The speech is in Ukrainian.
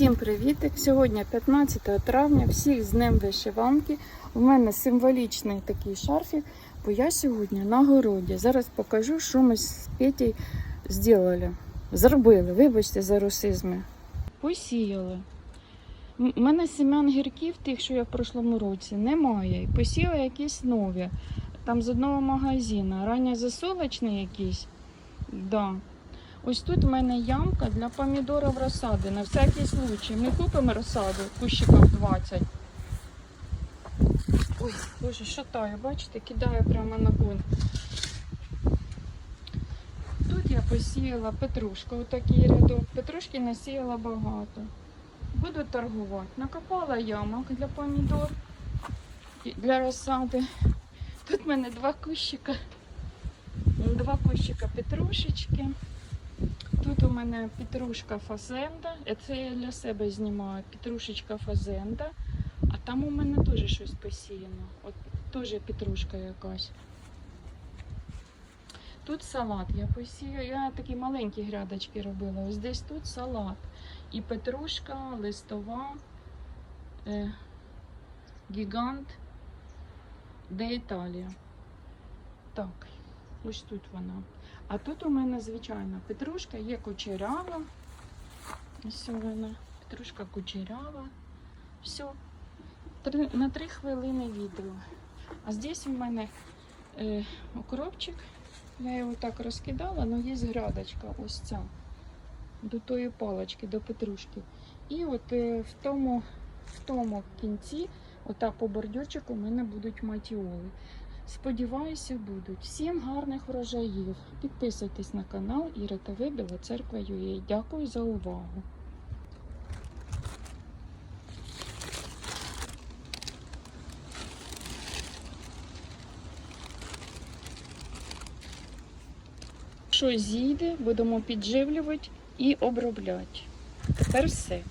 Всім привітик! Сьогодні 15 травня, всіх з Днем вишиванки. У мене символічний такий шарфік, бо я сьогодні на городі. Зараз покажу, що ми з Петей зробили. Зробили, вибачте за русизми. Посіяли. У мене семян гірків, тих, що я в прошлому році, немає. І якісь нові. Там з одного магазину. Ранньо засолочний якийсь. Да. Ось тут в мене ямка для помідорів розсади. На всякий случай. Ми купимо розсаду, кущиків 20. Ой, боже, шатаю, бачите, кидаю прямо на ґрунт. Тут я посіяла петрушку, отакий рядок. Петрушки насіяла багато. Буду торгувати. Накопала ямок для помідор, для розсади. Тут в мене два кущика. Два кущика петрушечки. Тут у мене петрушка фазенда. Це я для себе знімаю. Петрушечка фазенда. А там у мене теж щось посіяно. От теж петрушка якась. Тут салат я посію. Я такі маленькі грядочки робила. Ось десь тут салат. І петрушка, листова, е, гігант, де Італія. Так, ось тут вона. А тут у мене звичайна петрушка, є кучерява. Ось вона. Петрушка кучерява. Все. На три хвилини відео. А здесь у мене е, укропчик. Я його так розкидала, але є грядочка ось ця. До тої палочки, до петрушки. І от е, в тому, в тому кінці, отак по бордюрчику, у мене будуть матіоли. Сподіваюся, будуть. Всім гарних врожаїв. Підписуйтесь на канал Іра ТВ Біла Церква UA. Дякую за увагу. Що зійде, будемо підживлювати і обробляти. Тепер все.